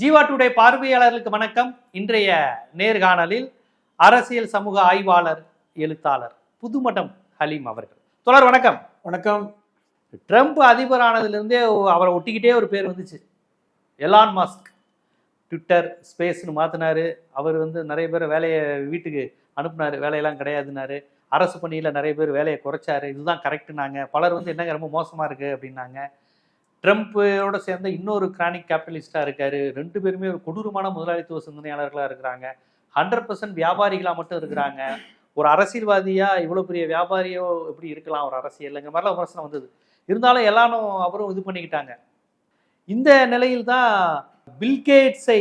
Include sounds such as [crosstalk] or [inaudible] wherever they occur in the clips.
Jeeva today பார்வையாளர்களுக்கு வணக்கம். இன்றைய நேர்காணலில் அரசியல் சமூக ஆய்வாளர் எழுத்தாளர் புதுமடம் ஹலீம் அவர்கள். தொடர் வணக்கம். வணக்கம். ட்ரம்ப் அதிபரானதுலேருந்தே அவரை ஒட்டிக்கிட்டே ஒரு பேர் வந்துச்சு. Elon Musk. ட்விட்டர் ஸ்பேஸ்னு மாற்றினாரு அவர் வந்து நிறைய பேர் வேலையை வீட்டுக்கு அனுப்புனாரு. வேலையெல்லாம் கிடையாதுனாரு அரசு பணியில் நிறைய பேர் வேலையை குறைச்சாரு. இதுதான் கரெக்டுனாங்க பலர் வந்து என்னங்க ரொம்ப மோசமாக இருக்குது அப்படின்னாங்க. ட்ரம்ப்போட சேர்ந்த இன்னொரு கிரானிக் கேபிட்டலிஸ்டாக இருக்காரு. ரெண்டு பேருமே ஒரு கொடூரமான முதலாளித்துவ சிந்தனையாளர்களாக இருக்கிறாங்க. ஹண்ட்ரட் பர்சன்ட் வியாபாரிகளாக மட்டும் இருக்கிறாங்க. ஒரு அரசியல்வாதியாக இவ்வளோ பெரிய வியாபாரியோ எப்படி இருக்கலாம்? ஒரு அரசியலுங்க மாதிரிலாம் விமர்சனம் வந்தது. இருந்தாலும் எல்லாரும் அவரும் இது பண்ணிக்கிட்டாங்க. இந்த நிலையில் தான் பில்கேட்ஸை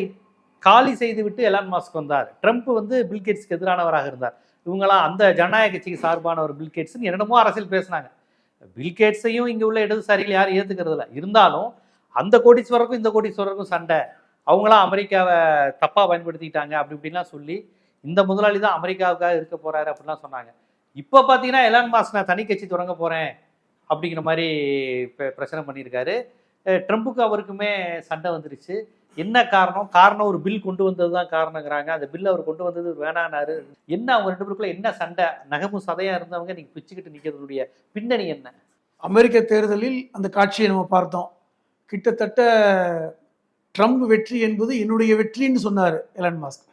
காலி செய்து விட்டு எலான் மாஸ்க் வந்தார். ட்ரம்ப் வந்து பில்கேட்ஸ்க்கு எதிரானவராக இருந்தார். இவங்களாம் அந்த ஜனநாயக கட்சிக்கு சார்பான ஒரு பில்கேட்ஸ்னு என்னென்னமோ அரசியல் பேசுனாங்க. பில்கேட்ஸையும் இங்கே உள்ள இடதுசாரிகள் யாரும் ஏற்றுக்கிறது இல்லை இருந்தாலும் அந்த கோடீஸ்வரருக்கும் இந்த கோடீஸ்வரருக்கும் சண்டை. அவங்களாம் அமெரிக்காவை தப்பாக பயன்படுத்திக்கிட்டாங்க அப்படி இப்படின்லாம் சொல்லி இந்த முதலாளி தான் அமெரிக்காவுக்காக இருக்க போகிறாரு அப்படிலாம் சொன்னாங்க. இப்போ பார்த்தீங்கன்னா எலான் மாஸ் நான் தனி கட்சி தொடங்க போகிறேன் அப்படிங்கிற மாதிரி இப்போ பிரச்சனை பண்ணியிருக்காரு. ட்ரம்புக்கு அவருக்குமே சண்டை வந்துருச்சு. என்ன காரணம்? காரணம் ஒரு பில் கொண்டு வந்தது தான் காரணங்கிறாங்க. அந்த பில் அவர் கொண்டு வந்தது வேணானாரு என்ன அவங்க ரெண்டு பேருக்குள்ள என்ன சண்டை? நகமும் சதையா இருந்தவங்க நீங்க பிச்சுக்கிட்டு நிக்கிறதுடைய பின்னணி என்ன? அமெரிக்க தேர்தலில் அந்த காட்சியை நம்ம பார்த்தோம். கிட்டத்தட்ட ட்ரம்ப் வெற்றி என்பது என்னுடைய வெற்றின்னு சொன்னார் எலன் மாஸ்க்.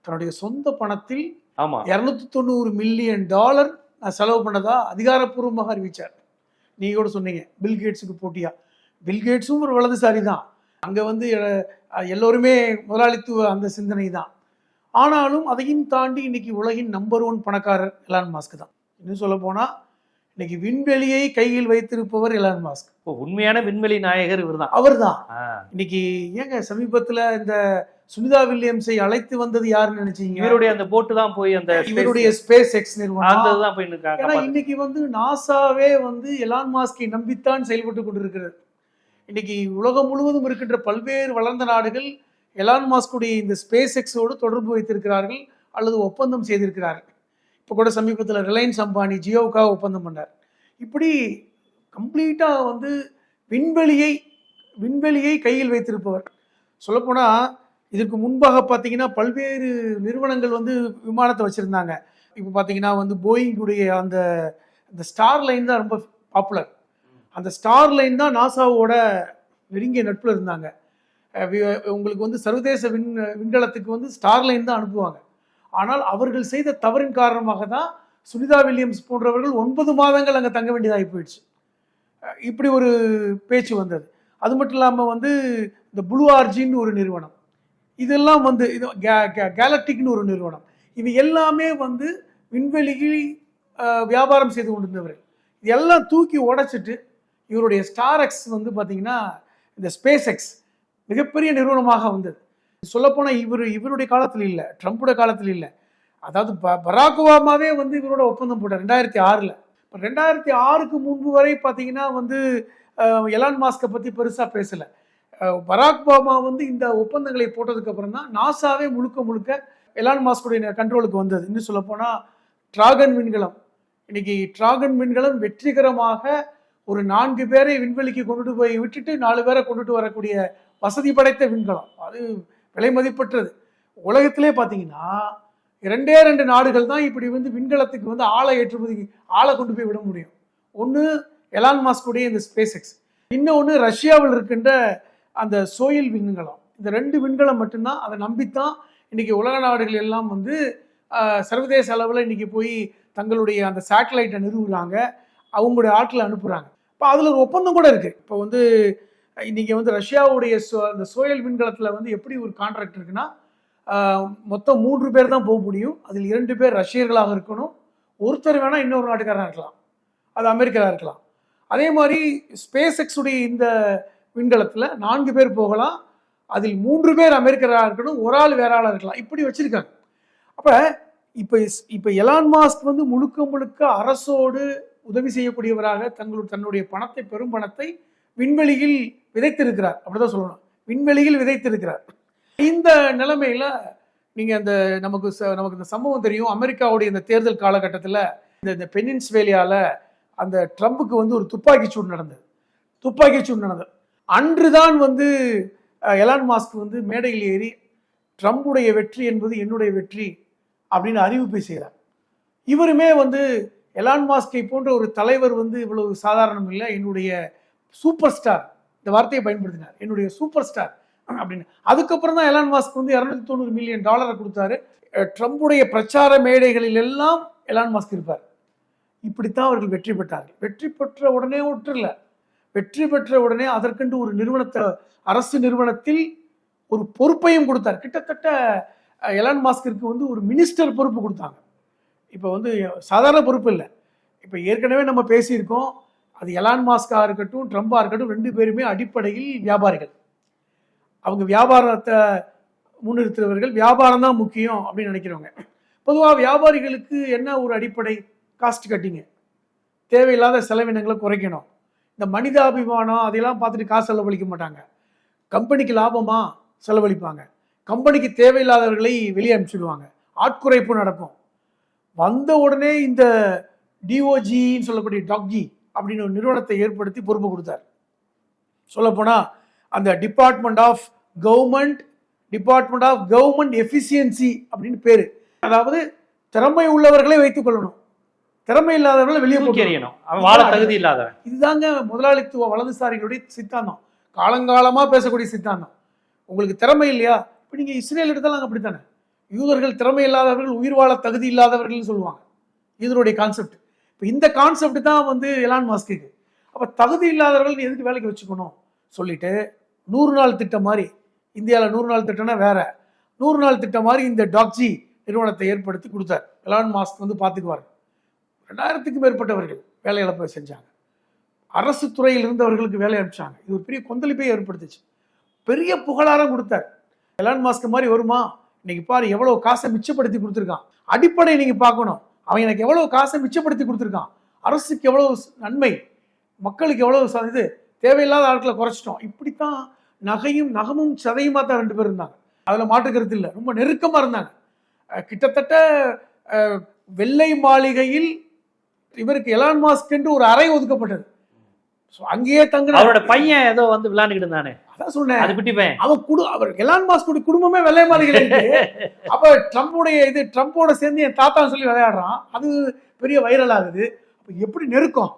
தன்னுடைய சொந்த பணத்தில் ஆமா. இரநூத்தி தொண்ணூறு மில்லியன் டாலர் நான் செலவு பண்ணதா அதிகாரப்பூர்வமாக அறிவிச்சார். நீங்க கூட சொன்னீங்க பில் கேட்ஸுக்கு போட்டியா? பில் கேட்ஸும் ஒரு வலதுசாரி தான் அங்கே வந்து எல்லோருமே முதலாளித்துவ அந்த சிந்தனை தான். ஆனாலும் அதையும் தாண்டி இன்னைக்கு உலகின் நம்பர் ஒன் பணக்காரர் எலான் மாஸ்க் தான். இன்னும் சொல்ல போனா இன்னைக்கு விண்வெளியை கையில் வைத்திருப்பவர் எலான் மாஸ்க் இப்போ உண்மையான விண்வெளி நாயகர் இவர்தான் அவர்தான் ஆ, இன்னைக்கு ஏங்க சமீபத்துல இந்த சுனிதா வில்லியம்ஸை அழைத்து வந்தது யாருன்னு நினைச்சீங்க? இவருடைய அந்த போட்டு தான் போய் அந்த இவருடைய ஸ்பேஸ் எக்ஸ் நிறுவனம். இதுதான் போய் ஏன்னா இன்னைக்கு வந்து நாசாவே வந்து எலான் மாஸ்கை நம்பித்தான் செயல்பட்டு கொண்டிருக்கிறது. இன்னைக்கு உலகம் முழுவதும் இருக்கின்ற பல்வேறு வளர்ந்த நாடுகள் எலான் மாஸ்குடைய இந்த ஸ்பேஸ் எக்ஸோடு தொடர்பு வைத்திருக்கிறார்கள் அல்லது ஒப்பந்தம் செய்திருக்கிறார்கள். இப்போ கூட சமீபத்தில் ரிலையன்ஸ் அம்பானி ஜியோவுக்காக ஒப்பந்தம் பண்ணார். இப்படி கம்ப்ளீட்டாக வந்து விண்வெளியை விண்வெளியை கையில் வைத்திருப்பவர். சொல்லப்போனால் இதுக்கு முன்பாக பார்த்தீங்கன்னா பல்வேறு நிறுவனங்கள் வந்து விமானத்தை வச்சுருந்தாங்க. இப்போ பார்த்தீங்கன்னா வந்து போயிங்குடைய அந்த அந்த ஸ்டார் லைன் தான் ரொம்ப பாப்புலர் அந்த ஸ்டார் லைன் தான் நாசாவோட நெருங்கிய நட்பில் இருந்தாங்க. உங்களுக்கு வந்து சர்வதேச விண் விண்கலத்துக்கு வந்து ஸ்டார் லைன் தான் அனுப்புவாங்க. ஆனால் அவர்கள் செய்த தவறின் காரணமாக தான் சுனிதா வில்லியம்ஸ் போன்றவர்கள் ஒன்பது மாதங்கள் அங்கே தங்க வேண்டியதாகி போயிடுச்சு. இப்படி ஒரு பேச்சு வந்தது. அது மட்டும் இல்லாமல் வந்து இந்த ப்ளூ ஆர்ஜின்னு ஒரு நிறுவனம். இதெல்லாம் வந்து இது கேலக்டிக்னு ஒரு நிறுவனம். இது எல்லாமே வந்து விண்வெளியில் வியாபாரம் செய்து கொண்டிருந்தவர்கள். இது எல்லாம் தூக்கி உடைச்சிட்டு இவருடைய ஸ்டார் எக்ஸ் வந்து பார்த்தீங்கன்னா இந்த ஸ்பேஸ் எக்ஸ் மிகப்பெரிய நிறுவனமாக வந்தது. சொல்லப்போனால் இவர் இவருடைய காலத்தில் இல்லை ட்ரம்ப்போட காலத்தில் இல்லை. அதாவது ப- பராக் ஒபாமாவே வந்து இவரோட ஒப்பந்தம் போட்டார் ரெண்டாயிரத்தி ஆறில். இப்போ ரெண்டாயிரத்தி ஆறுக்கு முன்பு வரை பார்த்தீங்கன்னா வந்து எலான் மாஸ்கை பற்றி பெருசாக பேசலை. பராக் ஒபாமா வந்து இந்த ஒப்பந்தங்களை போட்டதுக்கப்புறம் தான் நாசாவே முழுக்க முழுக்க எலான் மாஸ்குடைய கண்ட்ரோலுக்கு வந்தது. இன்னும் சொல்லப்போனால் டிராகன் விண்கலம். இன்னைக்கு டிராகன் விண்கலம் வெற்றிகரமாக ஒரு நான்கு பேரை விண்வெளிக்கு கொண்டுட்டு போய் விட்டுட்டு நாலு பேரை கொண்டுட்டு வரக்கூடிய வசதி படைத்த விண்கலம். அது விலை மதிப்பற்றது. உலகத்திலே பார்த்தீங்கன்னா ரெண்டே ரெண்டு நாடுகள் தான் இப்படி வந்து விண்கலத்துக்கு வந்து ஆளை ஏற்றுமதி ஆளை கொண்டு போய் விட முடியும். ஒன்று எலான் மாஸ்குடைய இந்த ஸ்பேஸ் எக்ஸ் இன்னொன்று ரஷ்யாவில் இருக்கின்ற அந்த சோயில் விண்கலம். இந்த ரெண்டு விண்கலம் மட்டும்தான் அதை நம்பித்தான் இன்னைக்கு உலக நாடுகள் எல்லாம் வந்து சர்வதேச அளவில் இன்னைக்கு போய் தங்களுடைய அந்த சேட்டலைட்டை நிறுவுகிறாங்க அவங்களுடைய ஆற்றில் அனுப்புகிறாங்க இப்போ அதில் ஒரு ஒப்பந்தம் கூட இருக்குது இப்போ வந்து இன்றைக்கி வந்து ரஷ்யாவுடைய சோ அந்த சோயல் விண்கலத்தில் வந்து எப்படி ஒரு கான்ட்ராக்ட் இருக்குன்னா மொத்தம் மூன்று பேர் தான் போக முடியும். அதில் இரண்டு பேர் ரஷ்யர்களாக இருக்கணும். ஒருத்தர் வேணால் இன்னொரு நாட்டுக்காரராக இருக்கலாம். அது அமெரிக்கராக இருக்கலாம். அதே மாதிரி ஸ்பேஸ் எக்ஸுடைய இந்த விண்கலத்தில் நான்கு பேர் போகலாம். அதில் மூன்று பேர் அமெரிக்கராக இருக்கணும். ஒரு ஆள் வேற ஆளாக இருக்கலாம். இப்படி வச்சுருக்காங்க. அப்போ இப்போ இப்போ எலான் மாஸ்க் வந்து முழுக்க முழுக்க அரசோடு உதவி செய்யக்கூடியவராக தங்களுடைய தன்னுடைய பணத்தை பெரும் பணத்தை விண்வெளியில் விதைத்திருக்கிறார். அப்படிதான் சொல்லணும். விண்வெளியில் விதைத்திருக்கிறார். இந்த நிலைமையில நீங்க அந்த நமக்கு ச- நமக்கு இந்த சம்பவம் தெரியும். அமெரிக்காவுடைய இந்த தேர்தல் காலகட்டத்தில் இந்த இந்த பெனின்ஸ்வேலியால அந்த ட்ரம்புக்கு வந்து ஒரு துப்பாக்கி சூடு நடந்தது. துப்பாக்கி சூடு நடந்தது. அன்றுதான் வந்து எலான் மாஸ்க் வந்து மேடையில் ஏறி ட்ரம்புடைய வெற்றி என்பது என்னுடைய வெற்றி அப்படின்னு அறிவிப்பை செய்கிறார் இவருமே வந்து எலான் மாஸ்கை போன்ற ஒரு தலைவர் வந்து இவ்வளவு சாதாரணம் இல்லை. என்னுடைய சூப்பர் ஸ்டார் இந்த வார்த்தையை பயன்படுத்தினார். என்னுடைய சூப்பர் ஸ்டார் அப்படின்னு. அதுக்கப்புறம் தான் எலான் மாஸ்க் வந்து இரநூத்தி தொண்ணூறு மில்லியன் டாலரை கொடுத்தாரு. ட்ரம்புடைய பிரச்சார மேடைகளில் எல்லாம் எலான் மாஸ்க் இருப்பார். இப்படித்தான் அவர்கள் வெற்றி பெற்றார்கள். வெற்றி பெற்ற உடனே ஒற்றில்ல வெற்றி பெற்ற உடனே அதற்கென்று ஒரு நிறுவனத்தை அரசு நிறுவனத்தில் ஒரு பொறுப்பையும் கொடுத்தார். கிட்டத்தட்ட எலான் மாஸ்கிற்கு வந்து ஒரு மினிஸ்டர் பொறுப்பு கொடுத்தாங்க. இப்போ வந்து சாதாரண பொறுப்பு இல்லை. இப்போ ஏற்கனவே நம்ம பேசியிருக்கோம் அது எலான் மாஸ்காக இருக்கட்டும் ட்ரம்பாக இருக்கட்டும் ரெண்டு பேருமே அடிப்படையில் வியாபாரிகள். அவங்க வியாபாரத்தை முன்னிறுத்துறவர்கள் வியாபாரம் தான் முக்கியம் அப்படின்னு நினைக்கிறவங்க. பொதுவாக வியாபாரிகளுக்கு என்ன ஒரு அடிப்படை? காஸ்ட் கட்டிங்க தேவையில்லாத செலவினங்களை குறைக்கணும். இந்த மனிதாபிமானம் அதையெல்லாம் பார்த்துட்டு காசு செலவழிக்க மாட்டாங்க. கம்பெனிக்கு லாபமாக செலவழிப்பாங்க. கம்பெனிக்கு தேவையில்லாதவர்களை வெளியே அனுப்பிச்சிடுவாங்க. ஆட்குறைப்பு நடக்கும். வந்த உடனே இந்த டிஓஜின்னு சொல்லக்கூடிய டாக்ஜி அப்படின்னு ஒரு நிறுவனத்தை ஏற்படுத்தி பொறுப்பு கொடுத்தார். சொல்லப்போனால் அந்த department of government department of government efficiency அப்படின்னு பேர். அதாவது திறமை உள்ளவர்களை வைத்துக் கொள்ளணும். திறமை இல்லாதவர்களை வெளியே எறியணும். வாழ தகுதி இல்லாதவன். இதுதாங்க முதலாளித்துவ வலதுசாரிகளுடைய சித்தாந்தம். காலங்காலமா பேசக்கூடிய சித்தாந்தம். உங்களுக்கு திறமை இல்லையா? இப்போ நீங்க இஸ்ரேல் எடுத்தாலும் அப்படித்தானே? யூதர்கள் திறமை இல்லாதவர்கள் உயிர் வாழ தகுதி இல்லாதவர்கள்னு சொல்லுவாங்க. இதனுடைய கான்செப்ட் இப்போ இந்த கான்செப்ட் தான் வந்து எலான் மாஸ்க்கு அப்போ தகுதி இல்லாதவர்கள் நீ எதுக்கு வேலைக்கு வச்சுக்கணும்? சொல்லிட்டு நூறு நாள் திட்டம் மாதிரி இந்தியாவில் நூறு நாள் திட்டம்னா வேற. நூறு நாள் திட்டம் மாதிரி இந்த டாக்ஜி நிறுவனத்தை ஏற்படுத்தி கொடுத்தார். எலான் மாஸ்க் வந்து பார்த்துக்குவார். ரெண்டாயிரத்துக்கும் மேற்பட்டவர்கள் வேலை இழப்பை செஞ்சாங்க. அரசு துறையில் இருந்தவர்களுக்கு வேலை அனுப்பிச்சாங்க. இது ஒரு பெரிய கொந்தளிப்பை ஏற்படுத்துச்சு. பெரிய புகழாரம் கொடுத்தார். எலான் மாஸ்க் மாதிரி வருமா? இன்னைக்கு பாரு எவ்வளவு காசை மிச்சப்படுத்தி கொடுத்துருக்கான். அடிப்படை நீங்க பார்க்கணும். அவன் எனக்கு எவ்வளவு காசை மிச்சப்படுத்தி கொடுத்துருக்கான். அரசுக்கு எவ்வளவு நன்மை. மக்களுக்கு எவ்வளவு இது தேவையில்லாத ஆட்களை குறைச்சிட்டோம். இப்படித்தான் நகையும் நகமும் சதையுமா தான் ரெண்டு பேர் இருந்தாங்க. அதில் மாற்று கருத்து இல்லை. ரொம்ப நெருக்கமாக இருந்தாங்க. கிட்டத்தட்ட வெள்ளை மாளிகையில் இவருக்கு எலான் மாஸ்க் என்று ஒரு அறை ஒதுக்கப்பட்டது. ஸோ அங்கேயே தங்கின அவரோட பையன் ஏதோ வந்து விளையாண்டுக்கிட்டு இருந்தானே. அதான் சொன்னேன். அது குட்டி பையன் அவன் குடு அவர் எலான் மாஸ்குடைய குடும்பமே வெள்ளை இருக்கு. [laughs] அப்ப ட்ரம்புடைய இது ட்ரம்போட சேர்ந்து என் தாத்தான்னு சொல்லி விளையாடுறான். அது பெரிய வைரல் ஆகுது. அப்ப எப்படி நெருக்கம்?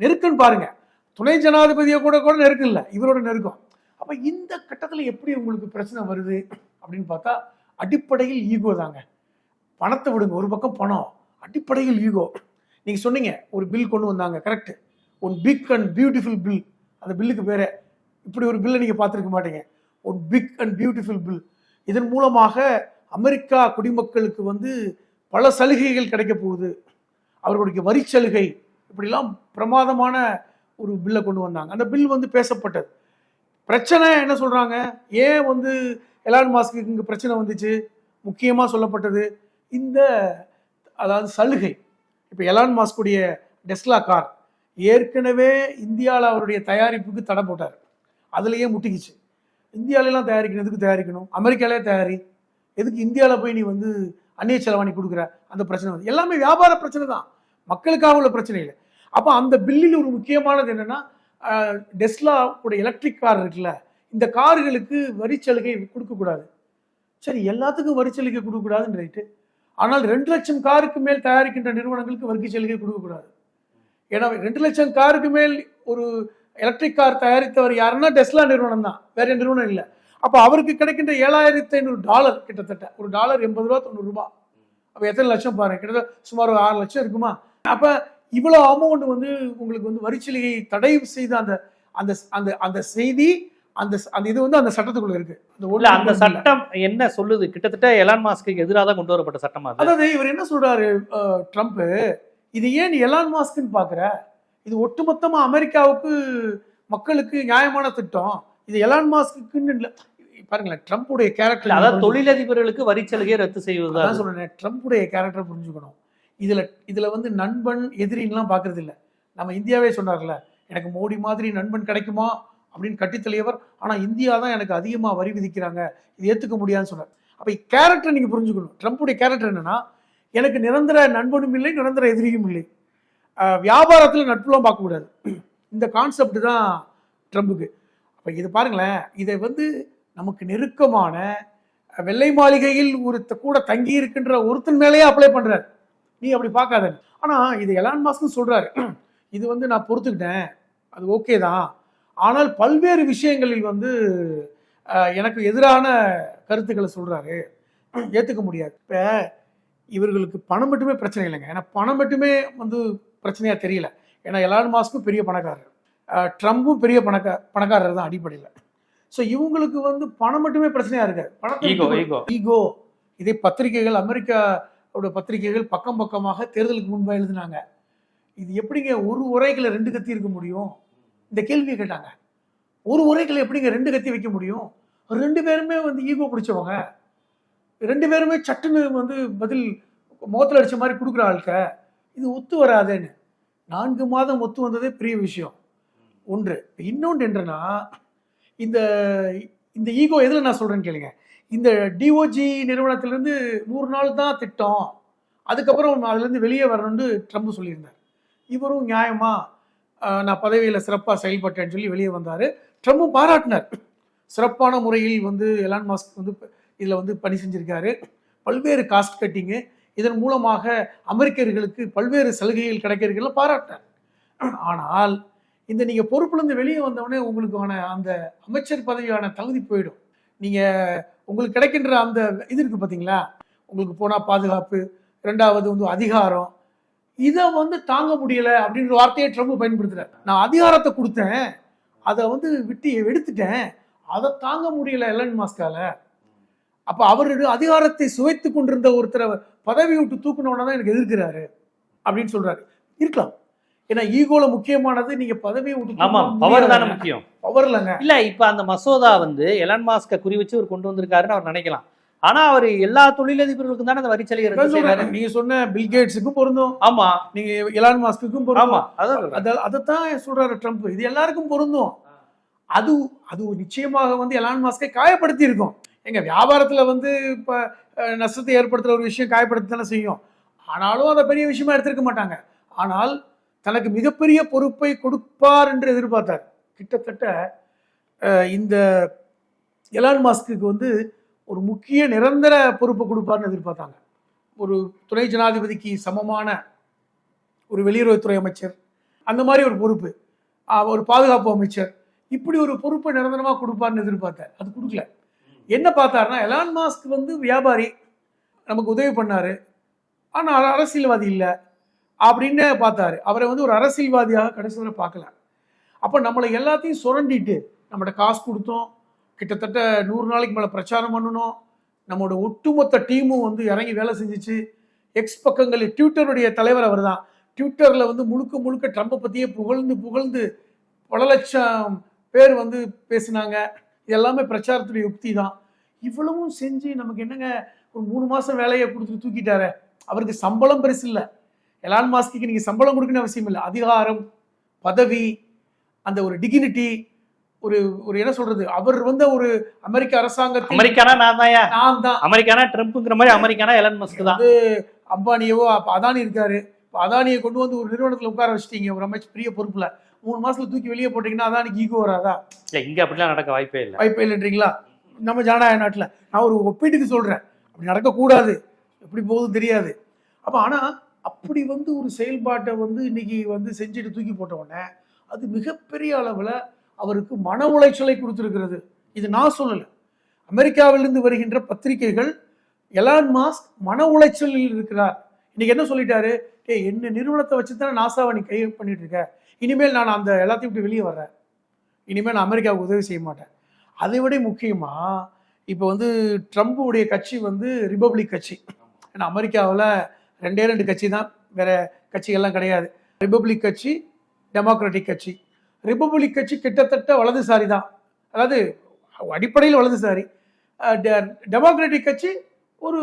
நெருக்கம்னு பாருங்க. துணை ஜனாதிபதியை கூட கூட நெருக்கம் இல்லை. இவரோட நெருக்கம். அப்ப இந்த கட்டத்துல எப்படி உங்களுக்கு பிரச்சனை வருது அப்படின்னு பார்த்தா அடிப்படையில் ஈகோ தாங்க. பணத்தை விடுங்க. ஒரு பக்கம் பணம். அடிப்படையில் ஈகோ. நீங்க சொன்னீங்க ஒரு பில் கொண்டு வந்தாங்க. Correct one big and beautiful bill அந்த பில்லுக்கு பேரே இப்படி ஒரு பில்லை நீங்கள் பார்த்துருக்க மாட்டீங்க. One big and beautiful bill இதன் மூலமாக அமெரிக்கா குடிமக்களுக்கு வந்து பல சலுகைகள் கிடைக்க போகுது. அவர்களுடைய வரி சலுகை. இப்படிலாம் பிரமாதமான ஒரு பில்லை கொண்டு வந்தாங்க. அந்த பில் வந்து பேசப்பட்டது. பிரச்சனை என்ன சொல்கிறாங்க ஏன் வந்து எலான் மாஸ்க்கு இங்கே பிரச்சனை வந்துச்சு? முக்கியமாக சொல்லப்பட்டது இந்த அதாவது சலுகை. இப்போ எலான் மாஸ்குடைய டெஸ்லா கார் ஏற்கனவே இந்தியாவில் அவருடைய தயாரிப்புக்கு தடை போட்டார். அதுலேயே முட்டிக்கிச்சு. இந்தியாவிலலாம் தயாரிக்கணும். எதுக்கு தயாரிக்கணும்? அமெரிக்காலே தயாரி. எதுக்கு இந்தியாவில் போய் நீ வந்து அந்நிய செலவாணி கொடுக்குற? அந்த பிரச்சனை வந்து எல்லாமே வியாபார பிரச்சனை தான். மக்களுக்காக உள்ள பிரச்சனை இல்லை. அப்போ அந்த பில்லில் ஒரு முக்கியமானது என்னென்னா டெஸ்லா உடைய எலக்ட்ரிக் கார் இருக்குல்ல இந்த கார்களுக்கு வரி சலுகை கொடுக்கக்கூடாது சரி எல்லாத்துக்கும் வரி சலுகை கொடுக்கக்கூடாதுன்னு ரைட்டு ஆனால் ரெண்டு லட்சம் காருக்கு மேல் தயாரிக்கின்ற நிறுவனங்களுக்கு வரி சலுகை கொடுக்கக்கூடாது ஏன்னா ரெண்டு லட்சம் காருக்கு மேல் ஒரு எலக்ட்ரிக் கார் தயாரித்தவர் யாருன்னா டெஸ்லா நிறுவனம் தான். வேற நிறுவனம் இல்லை. அப்போ அவருக்கு கிடைக்கின்ற ஏழாயிரத்தி ஐநூறு டாலர் கிட்டத்தட்ட. ஒரு டாலர் எண்பது ரூபா தொண்ணூறு ரூபாய் அப்போ எத்தனை லட்சம் பாருங்க. கிட்டத்தட்ட சுமார் ஒரு ஆறு லட்சம் இருக்குமா? அப்போ இவ்வளோ அமௌண்ட் வந்து உங்களுக்கு வந்து வரிச்சலுகை தடை செய்த அந்த அந்த அந்த அந்த செய்தி அந்த அந்த இது வந்து அந்த சட்டத்துக்குள்ள இருக்கு. அந்த ஒண்ணு அந்த. சட்டம் என்ன சொல்லுது? கிட்டத்தட்ட எலான் மாஸ்க்கு எதிராக தான் கொண்டு வரப்பட்ட சட்டம் அது? அதாவது இவர் என்ன சொல்றாரு ட்ரம்ப் இது ஏன் எலான் மாஸ்க்னு பாக்குற? இது ஒட்டுமொத்தமா அமெரிக்காவுக்கு மக்களுக்கு நியாயமான திட்டம். இது எலான் மாஸ்க்குன்னு இல்ல. பாருங்களேன் ட்ரம்ப்புடைய கேரக்டர் அதாவது தொழிலதிபர்களுக்கு வரி சலுகையை ரத்து செய்வதுதான் அதான் சொல்றேன் ட்ரம்ப்புடைய கேரக்டர் புரிஞ்சுக்கணும். இதுல இதுல வந்து நண்பன் எதிரின்லாம் பாக்குறது இல்ல. நம்ம இந்தியாவே சொன்னார்ல எனக்கு மோடி மாதிரி நண்பன் கிடைக்குமா அப்படின்னு கட்டித்தலையவர் ஆனா இந்தியா தான் எனக்கு அதிகமா வரி விதிக்கிறாங்க. இது ஏத்துக்க முடியாதுன்னு சொன்னார். அப்ப கேரக்டர் நீங்க புரிஞ்சுக்கணும். ட்ரம்ப்புடைய கேரக்டர் என்னன்னா எனக்கு நிரந்தர நண்பனும் இல்லை நிரந்தர எதிரியும் இல்லை. வியாபாரத்தில் நட்புலாம் பார்க்கக்கூடாது. இந்த கான்செப்ட் தான் ட்ரம்புக்கு. அப்போ இது பாருங்களேன் இதை வந்து நமக்கு நெருக்கமான வெள்ளை மாளிகையில் ஒரு கூட தங்கி இருக்கின்ற ஒருத்தன் மேலேயே அப்ளை பண்ணுறாரு நீ அப்படி பார்க்காத. ஆனால் இது எலான் மாஸ்க்னு சொல்கிறாரு இது வந்து நான் பொறுத்துக்கிட்டேன். அது ஓகே தான். ஆனால் பல்வேறு விஷயங்களில் வந்து எனக்கு எதிரான கருத்துக்களை சொல்கிறாரு ஏற்றுக்க முடியாது. இப்போ இவர்களுக்கு பணம் மட்டுமே பிரச்சனை இல்லைங்க. ஏன்னா பணம் மட்டுமே வந்து பிரச்சனையா தெரியல. ஏன்னா எலான் மாஸ்க்கும் பெரிய பணக்காரர். அஹ், ட்ரம்பும் பெரிய பணக்கா பணக்காரர் தான் அடிப்படையில். ஸோ இவங்களுக்கு வந்து பணம் மட்டுமே பிரச்சனையா இருக்காது பணத்தை ஈகோ இதே பத்திரிகைகள் அமெரிக்காவோட பத்திரிகைகள் பக்கம் பக்கமாக தேர்தலுக்கு முன்பா எழுதினாங்க. இது எப்படிங்க ஒரு உரைகளை ரெண்டு கத்தி இருக்க முடியும்? இந்த கேள்வியை கேட்டாங்க. ஒரு உரைகளை எப்படிங்க ரெண்டு கத்தி வைக்க முடியும்? ரெண்டு பேருமே வந்து ஈகோ பிடிச்சவங்க. ரெண்டு பேருமே சட்டுன்னு வந்து பதில் முகத்தில் அடிச்ச மாதிரி கொடுக்குற ஆளுக்க இது ஒத்து வராதேன்னு. நான்கு மாதம் ஒத்து வந்ததே பெரிய விஷயம். ஒன்று. இன்னொன்று என்னன்னா இந்த இந்த ஈகோ எதில் நான் சொல்கிறேன்னு கேளுங்க. இந்த டிஓஜி நிறுவனத்திலேருந்து நூறு நாள் தான் திட்டம். அதுக்கப்புறம் அதுலேருந்து வெளியே வரணும்னு ட்ரம்ப் சொல்லியிருந்தார். இவரும் நியாயமாக நான் பதவியில் சிறப்பாக செயல்பட்டேன்னு சொல்லி வெளியே வந்தார். ட்ரம்ப்பும் பாராட்டினார். சிறப்பான முறையில் வந்து எலான் மாஸ்க் வந்து இதில் வந்து பணி செஞ்சுருக்காரு. பல்வேறு காஸ்ட் கட்டிங்கு இதன் மூலமாக அமெரிக்கர்களுக்கு பல்வேறு சலுகைகள் கிடைக்கிறதுல பாராட்டினார் ஆனால் இந்த நீங்கள் பொறுப்புலேருந்து வெளியே வந்தவொடனே உங்களுக்கான அந்த அமைச்சர் பதவியான தகுதி போயிடும். நீங்கள் உங்களுக்கு கிடைக்கின்ற அந்த இது இருக்குது பார்த்தீங்களா உங்களுக்கு போனால் பாதுகாப்பு ரெண்டாவது வந்து அதிகாரம். இதை வந்து தாங்க முடியலை அப்படின்ற வார்த்தையை ட்ரம்ப் பயன்படுத்துகிறார் நான் அதிகாரத்தை கொடுத்தேன் அதை வந்து விட்டு எடுத்துட்டேன் அதை தாங்க முடியல எலன் மாஸ்கால. அப்ப அவருடைய அதிகாரத்தை சுவைத்து கொண்டிருந்த ஒருத்தரை பதவி விட்டு தூக்கணும்னா தான் எனக்கு எதிர்க்கிறாரு அப்படின்னு சொல்றாரு. இருக்கலாம். ஏன்னா ஈகோல முக்கியமானது நீங்க பதவியை விட்டு ஆமா பவர் தானே முக்கியம். பவர் இல்லைங்க. இல்ல இப்ப அந்த மசோதா வந்து எலன் மாஸ்க குறி வச்சு அவர் கொண்டு வந்திருக்காருன்னு அவர் நினைக்கலாம். ஆனா அவர் எல்லா தொழிலதிபர்களுக்கும் தானே அந்த வரி சலுகை அதான் ரத்து செய்றாரு. சொல்றேன். நீங்க சொன்ன பில்கேட்ஸுக்கும் பொருந்தும். ஆமா. நீங்க எலான் மாஸ்க்குக்கும் பொருந்தும். ஆமா அதான் அதைத்தான் சொல்றாரு ட்ரம்ப் இது எல்லாருக்கும் பொருந்தும். அது அது நிச்சயமாக வந்து எலான் மாஸ்கை காயப்படுத்தி இருக்கும் எங்க வியாபாரத்துல வந்து இப்ப நஷ்டத்தை ஏற்படுத்துற ஒரு விஷயம் காயப்படுத்தி தானே செய்யும். ஆனாலும் அதை பெரிய விஷயமா எடுத்திருக்க மாட்டாங்க. ஆனால் தனக்கு மிகப்பெரிய பொறுப்பை கொடுப்பார் என்று எதிர்பார்த்தார். கிட்டத்தட்ட இந்த எலான் மாஸ்க்கு வந்து ஒரு முக்கிய நிரந்தர பொறுப்பை கொடுப்பார்னு எதிர்பார்த்தாங்க. ஒரு துணை ஜனாதிபதிக்கு சமமான ஒரு வெளியுறவுத்துறை அமைச்சர் அந்த மாதிரி ஒரு பொறுப்பு. ஒரு பாதுகாப்பு அமைச்சர் இப்படி ஒரு பொறுப்பை நிரந்தரமாக கொடுப்பார்னு எதிர்பார்த்தார். அது கொடுக்கல. என்ன பார்த்தாருன்னா எலான் மாஸ்க் வந்து வியாபாரி நமக்கு உதவி பண்ணார். ஆனால் அரசியல்வாதி இல்லை அப்படின்னு பார்த்தாரு. அவரை வந்து ஒரு அரசியல்வாதியாக கடைசி வரை பார்க்கல. அப்போ நம்மளை எல்லாத்தையும் சுரண்டிட்டு நம்மகிட்ட காசு கொடுத்தோம் கிட்டத்தட்ட நூறு நாளைக்கு மேலே பிரச்சாரம் பண்ணணும். நம்மளோட ஒட்டுமொத்த டீமும் வந்து இறங்கி வேலை செஞ்சிச்சு. எக்ஸ் பக்கங்களில் ட்விட்டருடைய தலைவர் அவர் தான் ட்விட்டரில் வந்து முழுக்க முழுக்க ட்ரம்பை பற்றியே புகழ்ந்து புகழ்ந்து பல லட்சம் பேர் வந்து பேசினாங்க. இது எல்லாமே பிரச்சாரத்துடைய யுக்தி தான். இவ்வளவும் செஞ்சு நமக்கு என்னங்க? ஒரு மூணு மாதம் வேலையை கொடுத்துட்டு தூக்கிட்டாரு. அவருக்கு சம்பளம் பெருசு இல்லை. எலான் மாஸ்க்கு நீங்கள் சம்பளம் கொடுக்கணும் அவசியம் இல்லை. அதிகாரம் பதவி அந்த ஒரு டிகினிட்டி ஒரு ஒரு என்ன சொல்றது? அவர் வந்து ஒரு அமெரிக்க அரசாங்கத்தில் அமெரிக்கானா நான் தான் நான் தான். அமெரிக்கானா ட்ரம்ப்ங்கிற மாதிரி அமெரிக்கானா எலன் மஸ்க் தான். அம்பானியவோ அப்ப அதானி இருக்காரு. இப்ப அதானியை கொண்டு வந்து ஒரு நிறுவனத்துல உட்கார வச்சிட்டீங்க. ஒரு அமைச்சர் பெரிய பொறுப்புல. மூணு மாசத்துல தூக்கி வெளியே போட்டீங்கன்னா அதானிக்கு ஈகோ வராதா? இல்ல இங்க அப்படிலாம் நடக்க வாய்ப்பே இல்ல. வாய்ப்பே இல்லைன்றீங்களா? நம்ம ஜனநாயக நாட்டில். நான் ஒரு ஒப்பீட்டுக்கு சொல்கிறேன் அப்படி நடக்கக்கூடாது. எப்படி போகுது தெரியாது. அப்போ ஆனால் அப்படி வந்து ஒரு செயல்பாட்டை வந்து இன்னைக்கு வந்து செஞ்சுட்டு தூக்கி போட்ட உடனே அது மிகப்பெரிய அளவில் அவருக்கு மன உளைச்சலை கொடுத்துருக்கிறது. இது நான் சொல்லலை. அமெரிக்காவிலிருந்து வருகின்ற பத்திரிகைகள் எலான் மாஸ்க் மன உளைச்சலில் இருக்கிறார். இன்னைக்கு என்ன சொல்லிட்டாரு? ஏ என்ன நிறுவனத்தை வச்சு தானே நாசாவை நீ கை பண்ணிட்டு இருக்க? இனிமேல் நான் அந்த எல்லாத்தையும் விட்டு வெளியே வர்றேன். இனிமேல் நான் அமெரிக்காவுக்கு உதவி செய்ய மாட்டேன். அதை விட முக்கியமாக இப்போ வந்து ட்ரம்புடைய கட்சி வந்து ரிபப்ளிக் கட்சி. ஏன்னா அமெரிக்காவில் ரெண்டே ரெண்டு கட்சி தான். வேற கட்சிகள்லாம் கிடையாது. ரிபப்ளிக் கட்சி டெமோக்ராட்டிக் கட்சி. ரிபப்ளிக் கட்சி கிட்டத்தட்ட வலதுசாரி தான். அதாவது அடிப்படையில் வலதுசாரி. டெமோக்ராட்டிக் கட்சி ஒரு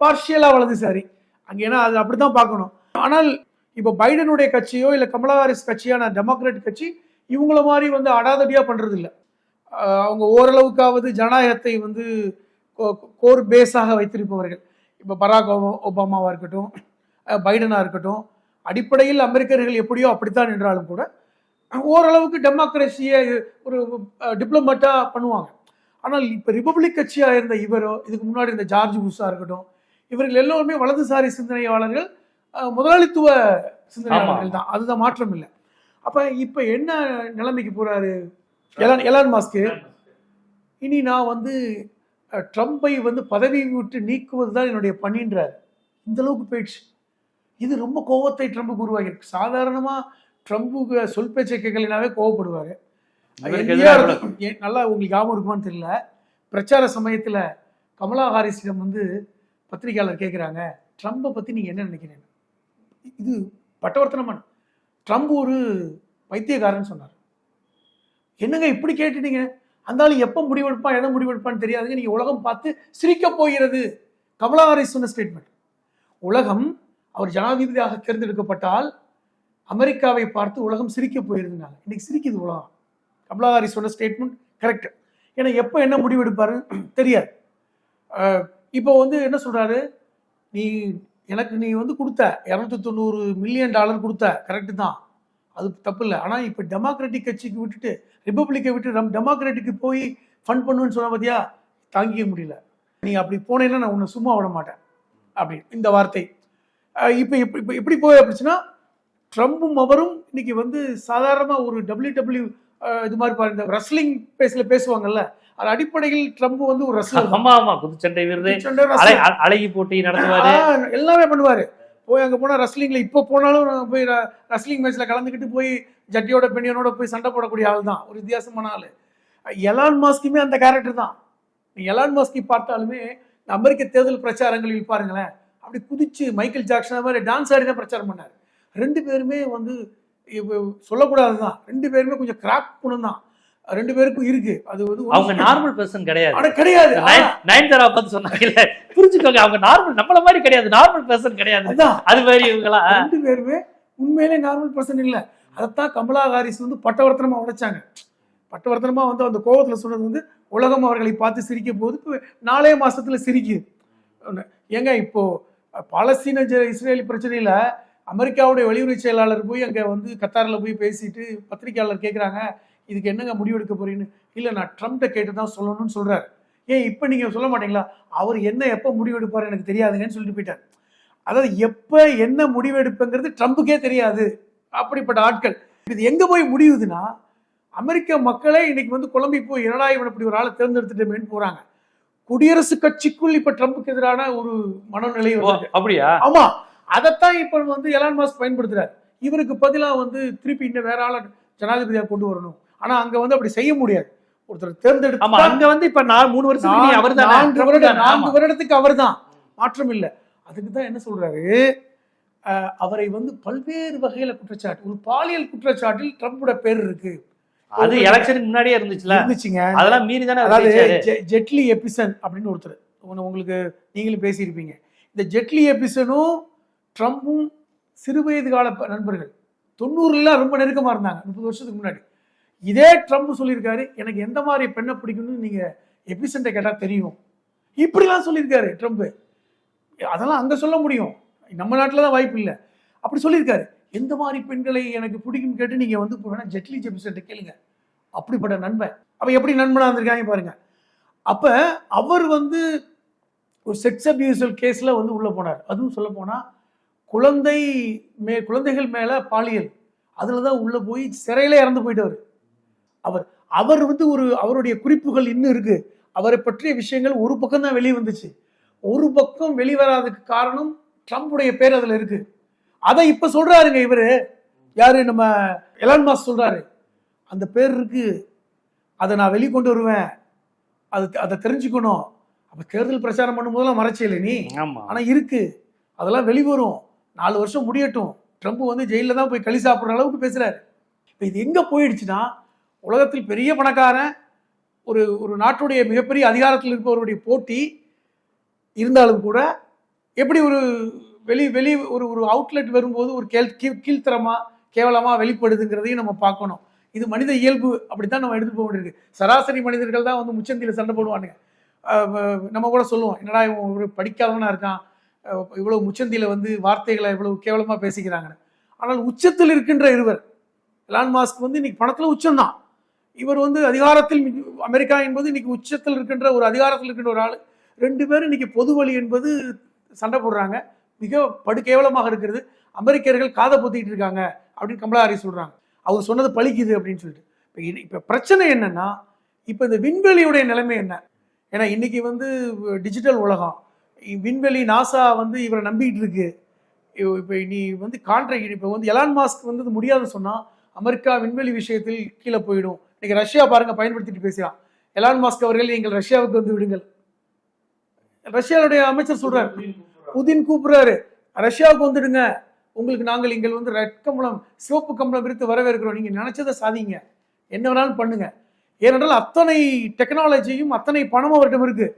பார்ஷியலாக வலதுசாரி. அங்கே ஏன்னா அது அப்படி தான் பார்க்கணும். ஆனால் இப்போ பைடனுடைய கட்சியோ இல்லை கமலா ஹாரிஸ் கட்சியான டெமோக்ராட் கட்சி இவங்கள மாதிரி வந்து அடாதடியாக பண்ணுறது இல்லை அவங்க ஓரளவுக்காவது ஜனநாயகத்தை வந்து கோர் பேஸாக வைத்திருப்பவர்கள். இப்போ பராக் ஒபா- ஒபாமாவா இருக்கட்டும் அஹ் பைடனா இருக்கட்டும் அடிப்படையில் அமெரிக்கர்கள் எப்படியோ அப்படித்தான் என்றாலும் கூட ஓரளவுக்கு டெமோக்ரஸியை ஒரு டிப்ளமேட்டாக பண்ணுவாங்க. ஆனால் இப்ப ரிபப்ளிக் கட்சியா இருந்த இவரோ இதுக்கு முன்னாடி இருந்த ஜார்ஜ் புஷா இருக்கட்டும் இவர்கள் எல்லோருமே வலதுசாரி சிந்தனையாளர்கள் முதலாளித்துவ சிந்தனையாளர்கள் தான். அதுதான் மாற்றம் இல்லை அப்ப இப்ப என்ன நிலைமைக்கு போறாரு எலான் எலான் மாஸ்க்கு. இனி நான் வந்து அஹ், ட்ரம்பை வந்து பதவி விட்டு நீக்குவது தான் என்னுடைய பணின்றார். இந்த அளவுக்கு போயிடுச்சு. இது ரொம்ப கோவத்தை ட்ரம்புக்கு உருவாகியிருக்கு சாதாரணமா ட்ரம்புக்கு சொல் பேச்சை கேட்கலினாவே கோவப்படுவாரு. நல்லா உங்களுக்கு ஞாபகம் இருக்குமான்னு தெரியல. பிரச்சார சமயத்துல கமலா ஹாரிஸிடம் வந்து பத்திரிகையாளர் கேட்குறாங்க ட்ரம்பை பத்தி நீங்க என்ன நினைக்கிறீங்க? இது பட்டவர்த்தனமான ட்ரம்ப் ஒரு பைத்தியக்காரன்னு சொன்னார். என்னங்க இப்படி கேட்டுட்டீங்க? அந்தாலும் எப்போ முடிவெடுப்பான் எதை முடிவெடுப்பான்னு தெரியாதுங்க. நீங்கள் உலகம் பார்த்து சிரிக்க போகிறது. கமலா ஹாரிஸ் சொன்ன ஸ்டேட்மெண்ட் உலகம் அவர் ஜனாதிபதியாக தேர்ந்தெடுக்கப்பட்டால் அமெரிக்காவை பார்த்து உலகம் சிரிக்க போயிருந்தாங்க இன்னைக்கு சிரிக்குது உலகம். கமலா ஹாரிஸ் சொன்ன ஸ்டேட்மெண்ட் கரெக்ட் ஏன்னா எப்போ என்ன முடிவெடுப்பாரு? தெரியாது. இப்போ வந்து என்ன சொல்கிறாரு நீ எனக்கு நீ வந்து கொடுத்த. இரநூத்தி தொண்ணூறு மில்லியன் டாலர் கொடுத்த. கரெக்டு தான். அது தப்பு இல்லை ஆனால் இப்போ டெமோக்ராட்டிக் கட்சிக்கு விட்டுட்டு ரிப்பப்ளிக்கை விட்டு நம் டெமோக்ராட்டிக்கு போய் ஃபண்ட் பண்ணுவேன்னு சொன்ன பார்த்தியா தாங்கிக்க முடியல. நீ அப்படி போனேன்னா நான் உன்னை சும்மா விட மாட்டேன். அப்படி இந்த வார்த்தை. இப்போ இப்போ இப்போ எப்படி போய் அப்படிச்சுன்னா ட்ரம்பும் அவரும் இன்னைக்கு வந்து சாதாரணமாக ஒரு டபிள்யூ டபிள்யூ இது மாதிரி பாருங்க இந்த ரெஸ்லிங் பேஸில் பேசுவாங்கல்ல அது அடிப்படையில் ட்ரம்ப் வந்து ஒரு ரெஸ்லர் ஆமா ஆமா குத்துச்சண்டை விருது அழகி போட்டி நடத்துவாரு. எல்லாமே பண்ணுவாரு. போய் அங்கே போனால் ரஸ்லிங்கில் இப்போ போனாலும் நாங்கள் போய் ரஸ்லிங் மேட்ச்சில் கலந்துக்கிட்டு போய் ஜட்டியோட பெண்ணியனோட போய் சண்டை போடக்கூடிய ஆள் தான். ஒரு வித்தியாசமான ஆள். எலான் மாஸ்க்குமே அந்த கேரக்டர் தான். எலான் மாஸ்கி பார்த்தாலுமே இந்த அமெரிக்க தேர்தல் பிரச்சாரங்களில் பாருங்களேன் அப்படி குதிச்சு மைக்கேல் ஜாக்சன் மாதிரி டான்ஸ் ஆடி தான் பிரச்சாரம் பண்ணார். ரெண்டு பேருமே வந்து சொல்லக்கூடாது தான் ரெண்டு பேருமே கொஞ்சம் கிராக் பண்ணணும் தான் ரெண்டு பேருக்கும் இருக்கு. அது வந்து அவங்க நார்மல் பர்சன் கிடையாது. ஆனா கிடையாது. நயன்தாரா பார்த்து சொன்னாங்கல்ல. புரிஞ்சுக்கோங்க அவங்க நார்மல் நம்மள மாதிரி கிடையாது. நார்மல் பர்சன் கிடையாது. அது மாதிரி இவங்களா ரெண்டு பேருமே உண்மையிலே நார்மல் பர்சன் இல்ல. அதைத்தான் கமலா ஹாரிஸ் வந்து பட்டவர்த்தனமா உடைச்சாங்க. பட்டவர்த்தனமா வந்து அந்த கோவத்துல சொன்னது வந்து உலகம் அவர்களை பார்த்து சிரிக்க போது நாலே மாசத்துல சிரிக்குது. ஏங்க இப்போ பாலஸ்தீன இஸ்ரேல் பிரச்சனையில அமெரிக்காவுடைய வெளியுறவு செயலாளர் போய் அங்க வந்து கத்தாரில் போய் பேசிட்டு பத்திரிகையாளர் கேட்குறாங்க இதுக்கு என்னங்க முடிவெடுக்க போறீங்கன்னு இல்லை நான் ட்ரம்ப்ட கேட்டு தான் சொல்லணும்னு சொல்றாரு. ஏன் இப்போ நீங்க சொல்ல மாட்டீங்களா? அவர் என்ன எப்போ முடிவெடுப்பாரு எனக்கு தெரியாதுங்கன்னு சொல்லிட்டு போயிட்டார். அதாவது எப்ப என்ன முடிவெடுப்புங்கிறது ட்ரம்புக்கே தெரியாது. அப்படிப்பட்ட ஆட்கள். இது எங்க போய் முடியுதுன்னா அமெரிக்க மக்களே இன்னைக்கு வந்து குழம்பி போய் என்னடா இவன் இப்படி ஒரு ஆளை தேர்ந்தெடுத்துட்டேமேன்னு போறாங்க. குடியரசுக் கட்சிக்குள் இப்ப ட்ரம்புக்கு எதிரான ஒரு மனநிலை அப்படியா? ஆமா. அதைத்தான் இப்ப வந்து எலான் மாஸ்க் பயன்படுத்துறாரு. இவருக்கு பதிலா வந்து திருப்பி இன்னும் வேற ஆளை ஜனாதிபதியா கொண்டு வரணும். ஆனா அங்க வந்து அப்படி செய்ய முடியாது. ஒருத்தர் ஆமா தேர்ந்தெடுத்து அங்க வந்து இப்ப நான் மூணு வருஷம் அவர் நான்கு வருடம் நான்கு தான் வருடத்துக்கு அவர்தான். மாற்றம் இல்லை. அதுக்கு தான் என்ன சொல்றாரு? அவரை வந்து பல்வேறு வகையில குற்றச்சாட்டு ஒரு பாலியல் குற்றச்சாட்டில் ட்ரம்போட பேர் இருக்கு. அது எலெக்ஷனுக்கு முன்னாடியே இருந்துச்சுல? இருந்துச்சுங்க. அதெல்லாம் மீறி தானே அவர் அதாவது ஜெட்லி எபிசன் அப்படின்னு ஒருத்தர். உங்க- உங்களுக்கு நீங்களும் பேசியிருப்பீங்க. இந்த ஜெட்லி எபிசனும் ட்ரம்பும் சிறுவயது கால ப- நண்பர்கள். தொண்ணூறுலாம் ரொம்ப நெருக்கமா இருந்தாங்க முப்பது வருஷத்துக்கு முன்னாடி. இதே ட்ரம்ப் சொல்லியிருக்காரு எனக்கு எந்த மாதிரி பெண்ணை பிடிக்கும்னு நீங்க எபிசென்ட்டை கேட்டா தெரியும். இப்படிலாம் சொல்லியிருக்காரு ட்ரம்ப் அதெல்லாம் அங்க சொல்ல முடியும். நம்ம நாட்டில் தான் வாய்ப்பு இல்லை. அப்படி சொல்லியிருக்காரு. எந்த மாதிரி பெண்களை எனக்கு பிடிக்கும்னு கேட்டு நீங்க வந்து இப்போ வேணா ஜெட்லி எபிசன்ட்டை கேளுங்க. அப்படிப்பட்ட நண்பன். அப்ப எப்படி நண்பனா இருந்திருக்காங்க பாருங்க. அப்ப அவர் வந்து ஒரு செக்ஸ் அபியூசல் கேஸில் வந்து உள்ளே போனார். அதுவும் சொல்ல போனால் குழந்தை மே குழந்தைகள் மேலே பாலியல். அதில் தான் உள்ளே போய் சிறையில் இறந்து போயிட்டவர். அவர் அவர் வந்து ஒரு அவருடைய குறிப்புகள் இன்னும் இருக்கு. அவரை பற்றிய விஷயங்கள் ஒரு பக்கம் தான் வெளியே வந்துச்சு. ஒரு பக்கம் வெளிவராததுக்கு காரணம் ட்ரம்புடைய பேர் அதுல இருக்கு. அதை இப்ப சொல்றாருங்க இவரு. யாரு? நம்ம எலான் மாஸ் சொல்றாரு. அந்த பேர் இருக்கு. அதை நான் வெளிக்கொண்டு வருவேன். அது அதை தெரிஞ்சுக்கணும். அப்ப தேர்தல் பிரச்சாரம் பண்ணும்போதெல்லாம் மறைச்சியல நீ? ஆமா. ஆனா இருக்கு. அதெல்லாம் வெளிவரும் நாலு வருஷம் முடியட்டும். ட்ரம்ப் வந்து ஜெயிலில் தான் போய் களி சாப்பிட்ற அளவுக்கு பேசுறாரு. இப்போ இது எங்க போயிடுச்சுன்னா உலகத்தில் பெரிய பணக்காரன் ஒரு ஒரு நாட்டுடைய மிகப்பெரிய அதிகாரத்தில் இருப்பவருடைய போட்டி இருந்தாலும் கூட எப்படி ஒரு வெளி வெளி ஒரு ஒரு அவுட்லெட் வரும்போது ஒரு கேள் கீழ் கீழ்த்தரமாக கேவலமாக வெளிப்படுதுங்கிறதையும் நம்ம பார்க்கணும். இது மனித இயல்பு அப்படித்தான் நம்ம எடுத்து போக வேண்டியிருக்கு. சராசரி மனிதர்கள் தான் வந்து முச்சந்தியில் சண்டை போடுவானுங்க. நம்ம கூட சொல்லுவோம் என்னடா இவன் ஒரு படிக்காதவனாக இருக்கான். இவ்வளோ முச்சந்தியில் வந்து வார்த்தைகளை இவ்வளோ கேவலமாக பேசிக்கிறாங்க ஆனால் உச்சத்தில் இருக்கின்ற இருவர் எலான் மாஸ்க் வந்து இன்னைக்கு பணத்தில் உச்சம்தான். இவர் வந்து அதிகாரத்தில் அமெரிக்கா என்பது இன்னைக்கு உச்சத்தில் இருக்கின்ற ஒரு அதிகாரத்தில் இருக்கின்ற ஒரு ஆள். ரெண்டு பேரும் இன்னைக்கு பொது வழி என்பது சண்டை போடுறாங்க. மிக படு கேவலமாக இருக்கிறது. அமெரிக்கர்கள் காதை பொத்திட்டு இருக்காங்க அப்படின்னு கமலா ஹாரிஸ் சொல்றாங்க. அவர் சொன்னது பழிக்குது அப்படின்னு சொல்லிட்டு. இப்போ இப்போ பிரச்சனை என்னன்னா இப்போ இந்த விண்வெளியுடைய நிலைமை என்ன? ஏன்னா இன்னைக்கு வந்து டிஜிட்டல் உலகம். விண்வெளி நாசா வந்து இவரை நம்பிக்கிட்டு இருக்கு. இப்போ நீ வந்து கான்ட்ராக்ட் இப்போ வந்து எலான் மாஸ்க் வந்து முடியாதுன்னு சொன்னா அமெரிக்கா விண்வெளி விஷயத்தில் கீழே போயிடும். இன்னைக்கு ரஷ்யா பாருங்க பயன்படுத்திட்டு பேசுகிறான் எலான் மாஸ்க் அவர்கள் நீங்கள் ரஷ்யாவுக்கு வந்து விடுங்கள். ரஷ்யாவுடைய அமைச்சர் சொல்றாரு புதின் கூப்பிடுறாரு ரஷ்யாவுக்கு வந்துடுங்க. உங்களுக்கு நாங்கள் இங்கே வந்து ரெட் கம்பளம் சிவப்பு கம்பளம் விரித்து வரவேற்கிறோம். நீங்கள் நினைச்சதை சாதிங்க. என்ன வேணாலும் பண்ணுங்க. ஏனென்றால் அத்தனை டெக்னாலஜியும் அத்தனை பணமும் அவர்கிட்ட இருக்கு.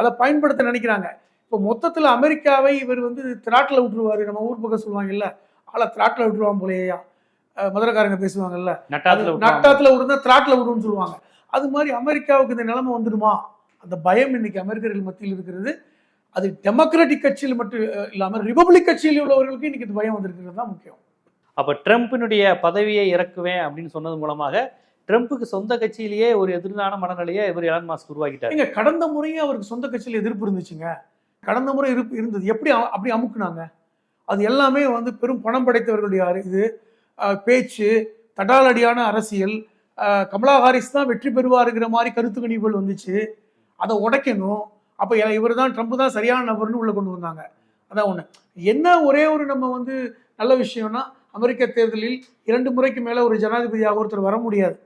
அதை பயன்படுத்த நினைக்கிறாங்க. இப்போ மொத்தத்தில் அமெரிக்காவை இவர் வந்து திராட்டில் விட்டுருவாரு நம்ம ஊர் பக்கம் சொல்லுவாங்கல்ல ஆளை திராட்டில் விட்டுருவான் போலேயா. மதுரைக்காரங்க பேசுவாங்கல்ல? நட்டாத்துல விடுந்தா திராட்டில் விடுன்னு சொல்லுவாங்க. அது மாதிரி அமெரிக்காவுக்கு இந்த நிலைமை வந்துடுமா? அந்த பயம் இன்னைக்கு அமெரிக்கர்கள் மத்தியில் இருக்கிறது. அது டெமோக்ராட்டிக் கட்சியில் மட்டும் அஹ், இல்லாம ரிபப்ளிக் கட்சியில் உள்ளவர்களுக்கு இன்னைக்கு இந்த பயம் வந்திருக்கிறது தான் முக்கியம். அப்ப ட்ரம்ப்பினுடைய பதவியை இறக்குவேன் அப்படின்னு சொன்னது மூலமாக ட்ரம்ப்புக்கு சொந்த கட்சியிலேயே ஒரு எதிரான மனநிலையை இவர் எலான் மாஸ்க் உருவாக்கிட்டார். ஏங்க கடந்த முறையே அவருக்கு சொந்த கட்சியில் எதிர்ப்பு இருந்துச்சுங்க. கடந்த முறை இருப்பு இருந்தது. எப்படி அப்படி அமுக்குனாங்க? அது எல்லாமே வந்து பெரும் பணம் படைத்தவர்களுடைய இது பேச்சு தடாலடியான அரசியல் கமலா ஹாரிஸ் தான் வெற்றி பெறுவாருங்கிற மாதிரி கருத்து கணிப்புகள் வந்துச்சு. அதை உடைக்கணும். அப்போ இவர் தான் ட்ரம்ப் தான் சரியான நபர்னு உள்ள கொண்டு வந்தாங்க. அதான் ஒன்று என்ன ஒரே ஒரு நம்ம வந்து நல்ல விஷயம்னா அமெரிக்க தேர்தலில் இரண்டு முறைக்கு மேலே ஒரு ஜனாதிபதியாக ஒருத்தர் வர முடியாது.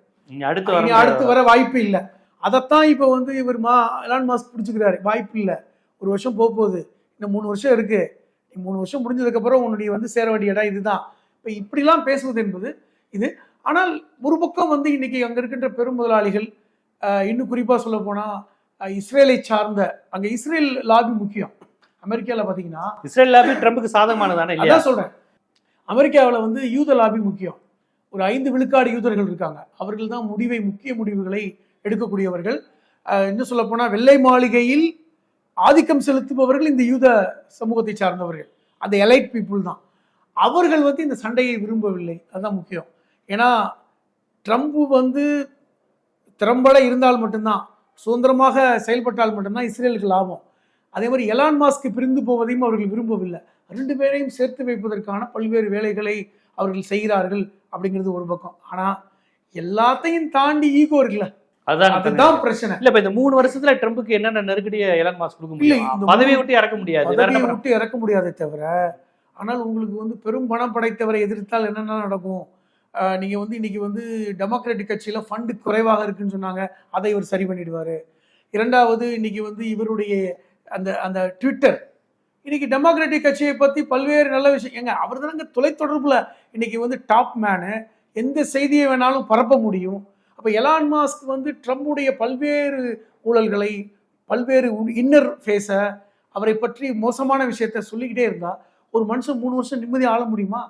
அடுத்து அடுத்து வர வாய்ப்பு இல்லை. அதைத்தான் இப்போ வந்து இவர் மா எலான் மாஸ்க் பிடிச்சிக்கிறாரு. வாய்ப்பு இல்லை. ஒரு வருஷம் போக போகுது இன்னும் மூணு வருஷம் இருக்கு. நீ மூணு வருஷம் முடிஞ்சதுக்கப்புறம் உன்னுடைய வந்து சேர வேண்டிய இடம் இதுதான். இப்போ இப்படிலாம் பேசுவது என்பது இது. ஆனால் ஒரு பக்கம் வந்து இன்னைக்கு அங்கே இருக்கின்ற பெரும் முதலாளிகள் இன்னும் குறிப்பாக சொல்ல போனால் இஸ்ரேலை சார்ந்த அங்கே இஸ்ரேல் லாபி முக்கியம். அமெரிக்காவில் பார்த்தீங்கன்னா இஸ்ரேல் லாபி ட்ரம்ப்புக்கு சாதகமானதானே இல்லையா? சொல்றேன். அமெரிக்காவில் வந்து யூத லாபி முக்கியம். ஒரு ஐந்து விழுக்காடு யூதர்கள் இருக்காங்க. அவர்கள் தான் முடிவை முக்கிய முடிவுகளை எடுக்கக்கூடியவர்கள். இன்னும் சொல்ல போனா வெள்ளை மாளிகையில் ஆதிக்கம் செலுத்துபவர்கள் இந்த யூத சமூகத்தை சார்ந்தவர்கள். அந்த எலைட் பீப்புள் தான். அவர்கள் வந்து இந்த சண்டையை விரும்பவில்லை. அதுதான் முக்கியம். ஏன்னா ட்ரம்ப் வந்து திறம்பட இருந்தால் மட்டும்தான் சுதந்திரமாக செயல்பட்டால் மட்டும்தான் இஸ்ரேலுக்கு லாபம். அதே மாதிரி எலான் மாஸ்க் பிரிந்து போவதையும் அவர்கள் விரும்பவில்லை. ரெண்டு பேரையும் சேர்த்து வைப்பதற்கான பல்வேறு வேலைகளை அவர்கள் செய்கிறார்கள் அப்படிங்கிறது ஒரு பக்கம். ஆனா எல்லாத்தையும் தாண்டி ஈகோ இருக்குல்ல? அதுதான் பிரச்சனை. இல்ல இப்ப இந்த மூணு வருஷத்துல ட்ரம்ப்புக்கு என்னென்ன நெருக்கடியை எலான் மாஸ்க் கொடுக்க முடியும்? பதவியை விட்டு இறக்க முடியாது. விட்டு இறக்க முடியாதே தவிர ஆனால் உங்களுக்கு வந்து பெரும் பணம் படைத்தவரை எதிர்த்தால் என்னென்ன நடக்கும்? நீங்கள் வந்து இன்னைக்கு வந்து டெமோக்ராட்டிக் கட்சியில் ஃபண்டு குறைவாக இருக்குன்னு சொன்னாங்க. அதை இவர் சரி பண்ணிடுவார். இரண்டாவது இன்றைக்கி வந்து இவருடைய அந்த அந்த ட்விட்டர் இன்றைக்கி டெமோக்ராட்டிக் கட்சியை பற்றி பல்வேறு நல்ல விஷயம். எங்க அவர் தானங்க தொலைத்தொடர்பில் இன்றைக்கி வந்து டாப் மேனு எந்த செய்தியை வேணாலும் பரப்ப முடியும். அப்போ எலான் மாஸ்க் வந்து ட்ரம்புடைய பல்வேறு ஊழல்களை பல்வேறு இன்னர் ஃபேஸை அவரை பற்றி மோசமான விஷயத்த சொல்லிக்கிட்டே இருந்தால் ஒரு மனுஷன் மூணு வருஷம் நிம்மதி ஆள முடியுமா?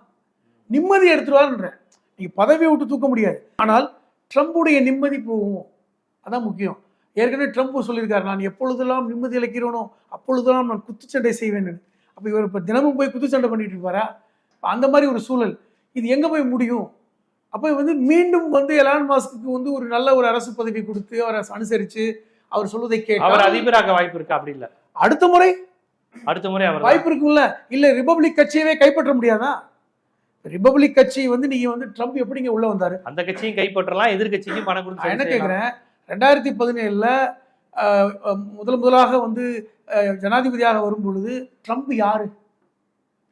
நிம்மதி எடுத்துருவாருன்றேன். நீங்க பதவியை விட்டு தூக்க முடியாது. ஆனால் ட்ரம்புடைய நிம்மதி போகும். அதான் முக்கியம். ஏற்கனவே ட்ரம்ப் சொல்லியிருக்காரு நான் எப்பொழுதெல்லாம் நிம்மதி இழக்கிறோனோ அப்பொழுதெல்லாம் நான் குத்துச்சண்டை செய்வேன் அப்போ இவர் இப்போ தினமும் போய் குத்துச்சண்டை பண்ணிட்டு இருப்பாரா? அந்த மாதிரி ஒரு சூழல். இது எங்க போய் முடியும்? அப்போ வந்து மீண்டும் வந்து எலான் மாஸ்க்கு வந்து ஒரு நல்ல ஒரு அரசு பதவி கொடுத்து அவரை அனுசரிச்சு அவர் சொல்வதை அவர் கேட்டு அதிபராக வாய்ப்பு இருக்கு? அப்படி இல்ல. அடுத்த முறை அடுத்த முறை அவர் வாய்ப்பு இருக்கும்ல? இல்ல ரிபப்ளிக் கட்சியவே கைப்பற்ற முடியாதா? ரிபப்ளிக் கட்சி வந்து நீங்க வந்து ட்ரம்ப் எப்படிங்க உள்ள வந்தாரு? அந்த கட்சியும் கைப்பற்றலாம் எதிர்கட்சிக்கும் பணம் கொடுத்து என்ன. கேக்குறேன்? ரெண்டாயிரத்தி பதினேழுல முதல் முதலாக வந்து ஜனாதிபதியாக வரும் பொழுது ட்ரம்ப் யாரு?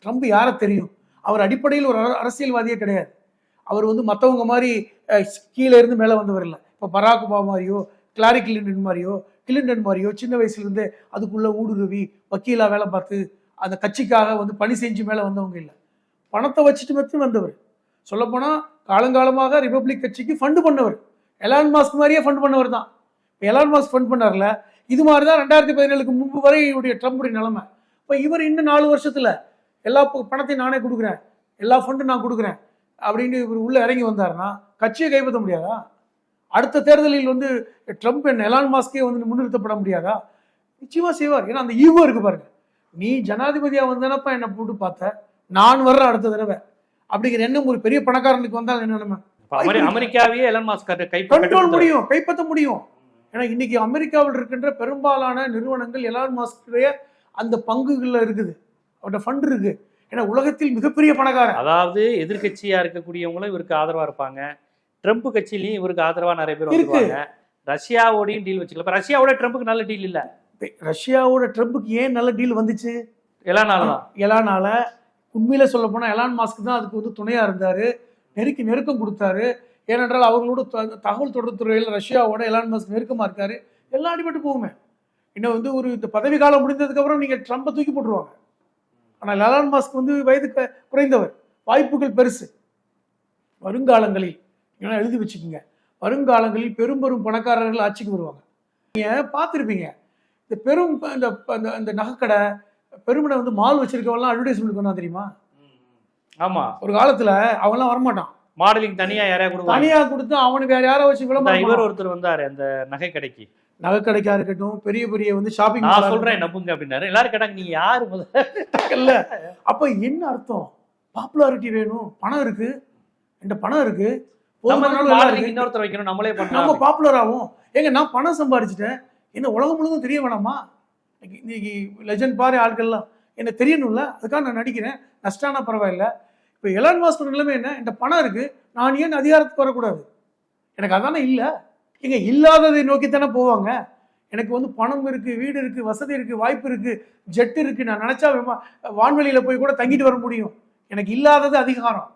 ட்ரம்ப் யாரை தெரியும்? அவர் அடிப்படையில் ஒரு அர- அரசியல்வாதியே கிடையாது. அவர் வந்து மற்றவங்க மாதிரி கீழே இருந்து மேலே வந்தவர் இல்லை. இப்போ பராக் ஒபாமா மாதிரியோ கிளாரி கிளின்டன் மாதிரியோ கிளின்டன் மாதிரியோ சின்ன வயசுலேருந்தே அதுக்குள்ள ஊடுருவி வக்கீலாக வேலை பார்த்து அந்த கட்சிக்காக வந்து பணி செஞ்சு மேலே வந்தவங்க இல்லை. பணத்தை வச்சுட்டு மட்டும் வந்தவர். சொல்லப்போனால் காலங்காலமாக ரிப்பப்ளிக் கட்சிக்கு ஃபண்டு பண்ணவர். எலான் மாஸ்க் மாதிரியே ஃபண்ட் பண்ணவர் தான். இப்போ எலான் மாஸ்க் ஃபண்ட் பண்ணார்ல இது மாதிரி தான் ரெண்டாயிரத்தி பதினேழுக்கு முன்பு வரை இவருடைய ட்ரம்புடைய நிலைமை. இப்போ இவர் இன்னும் நாலு வருஷத்தில் எல்லா பணத்தையும் நானே கொடுக்குறேன். எல்லா ஃபண்டும் நான் கொடுக்குறேன். அப்படின்னு இவர் உள்ளே இறங்கி வந்தாருன்னா கட்சியை கைப்பற்ற முடியாதா? அடுத்த தேர்தலில் வந்து ட்ரம்ப் என்ன எலான் மாஸ்கே வந்து முன்னிறுத்தப்பட முடியாதா? நிச்சயமா செய்வார். ஏன்னா அந்த ஈகோ இருக்கு பாருங்க. நீ ஜனாதிபதியா வந்தனப்பா என்னை போட்டு பார்த்த. நான் வர்றேன் அடுத்த தடவை. அப்படிங்கிற எண்ணம் ஒரு பெரிய பணக்காரனுக்கு வந்தால் என்ன நிலைமை அப்ப அமெரி அமெரிக்காவையே எலன் மாஸ்க் கண்ட்ரோல் முடியும். கைப்பற்ற முடியும். ஏன்னா இன்னைக்கு அமெரிக்காவில் இருக்கின்ற பெரும்பாலான நிறுவனங்கள் எலான் மாஸ்குடைய அந்த பங்குகள்ல இருக்குது. அவரோட ஃபண்ட் இருக்கு. ஏன்னா உலகத்தில் மிகப்பெரிய பணக்காரன். அதாவது எதிர்க்கட்சியா இருக்கக்கூடியவங்களும் இவருக்கு ஆதரவா இருப்பாங்க. ட்ரம்ப் கட்சியிலயும் இவருக்கு ஆதரவா நிறைய பேர் இருக்கு. ரஷ்யாவோடையும் டீல் வச்சுக்கலாம் இப்ப ரஷ்யாவோட ட்ரம்ப்புக்கு நல்ல டீல் இல்ல. ரஷ்யாவோட ட்ரம்புக்கு ஏன் நல்ல டீல் வந்துச்சு? தான். எலானால. உண்மையில சொல்ல போனா எலான் மாஸ்க் தான் அதுக்கு வந்து துணையா இருந்தாரு. நெருக்கி நெருக்கம் கொடுத்தாரு. ஏனென்றால் அவர்களோட தகவல் தொடர்பு துறையில் ரஷ்யாவோட எலான் மாஸ்க் நெருக்கமா இருக்காரு. எல்லாம் அடிபட்டு போகுமே. இன்னும் வந்து ஒரு இந்த பதவி காலம் முடிந்ததுக்கு அப்புறம் நீங்க ட்ரம்பை தூக்கி போட்டுருவாங்க. ஆனால் எலான் மாஸ்க் வந்து வயது குறைந்தவர். வாய்ப்புகள் பெருசு. வருங்காலங்களில் நீங்க எழுதி வச்சுக்கோங்க. வருங்காலங்களில் பெரும் பெரும் பணக்காரர்கள் ஆட்சிக்கு வருவாங்க. நீங்க பார்த்துருப்பீங்க. இந்த பெரும் இந்த இந்த- நகைக்கடை பெருமிட வந்து மால் வச்சிருக்கவெல்லாம் அட்வர்டைஸ்மெண்ட் பண்ணா தெரியுமா? ஆமா. ஒரு காலத்துல அவன்லாம் வரமாட்டான். மாடலிங் தனியா யாரையா கொடுப்பாங்க? தனியா கொடுத்து அவனுக்கு வேற யாரோ வச்சு விளம்பரம் இவர். ஒருத்தர் வந்தாரு அந்த நகை கடைக்கு நகை கடைக்கா இருக்கட்டும் பெரிய பெரிய வந்து ஷாப்பிங் நான் சொல்றேன் நம்புங்க அப்படின்னாரு. எல்லாரும் கேட்டாங்க நீங்க யாரு முதல்ல? இல்ல அப்ப என்ன அர்த்தம்? பாப்புலாரிட்டி வேணும் பணம் இருக்கு. இந்த பணம் இருக்கு. நம்ம. இன்னொருத்தர் வைக்கணும் நம்மளே நம்ம பண்ணலாம் பாப்புலர் ஆகும் ஏங்க நான் பணம் சம்பாதிச்சிட்டேன் என்ன உலகம் முழுதும் தெரிய வேணாமா? இன்னைக்கு- லெஜண்ட் பாரு ஆட்கள்லாம் என்ன தெரியணும்ல? அதுக்காக நான் நடிக்கிறேன். நஷ்டானா பரவாயில்ல. இப்போ எலான் மாஸ்டர் நிலைமை என்ன? இந்த பணம் இருக்கு. நான் ஏன் அதிகாரத்துக்கு வரக்கூடாது? எனக்கு அதானே இல்லை. எங்க இல்லாததை நோக்கி தானே போவாங்க. எனக்கு வந்து பணம் இருக்கு வீடு இருக்கு வசதி இருக்கு வாய்ப்பு இருக்கு ஜெட் இருக்கு. நான் நினைச்சா விமா- வான்வெளியில போய் கூட தங்கிட்டு வர முடியும். எனக்கு இல்லாதது அதிகாரம்.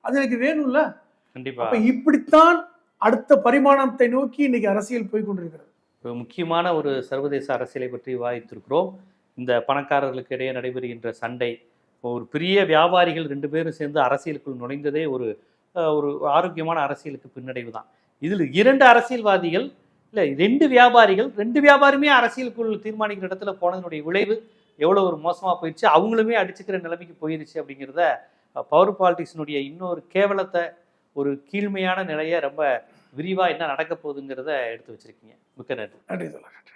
அது எனக்கு வேணும்ல. கண்டிப்பா. இப்படித்தான் அடுத்த பரிமாணத்தை நோக்கி இன்னைக்கு அரசியல் போய் கொண்டிருக்கிறது முக்கியமான ஒரு சர்வதேச அரசியலை பற்றி விவாதித்திருக்கிறோம். இந்த பணக்காரர்களுக்கு இடையே நடைபெறுகின்ற சண்டை ஒரு பெரிய வியாபாரிகள் ரெண்டு பேரும் சேர்ந்து அரசியலுக்குள் நுழைந்ததே ஒரு ஒரு ஆரோக்கியமான அரசியலுக்கு பின்னடைவு தான் இதில் இரண்டு அரசியல்வாதிகள் இல்லை ரெண்டு வியாபாரிகள் ரெண்டு வியாபாரியுமே அரசியலுக்குள் தீர்மானிக்கிற இடத்துல போனதனுடைய விளைவு எவ்வளோ ஒரு மோசமாக போயிடுச்சு அவங்களுமே அடிச்சுக்கிற நிலைமைக்கு போயிருச்சு அப்படிங்கிறத பவர் பாலிட்டிக்ஸினுடைய இன்னொரு கேவலத்தை ஒரு கீழ்மையான நிலையை ரொம்ப விரிவாக என்ன நடக்க போகுதுங்கிறத எடுத்து வச்சிருக்கீங்க. மிக்க நன்றி. நன்றி நன்றி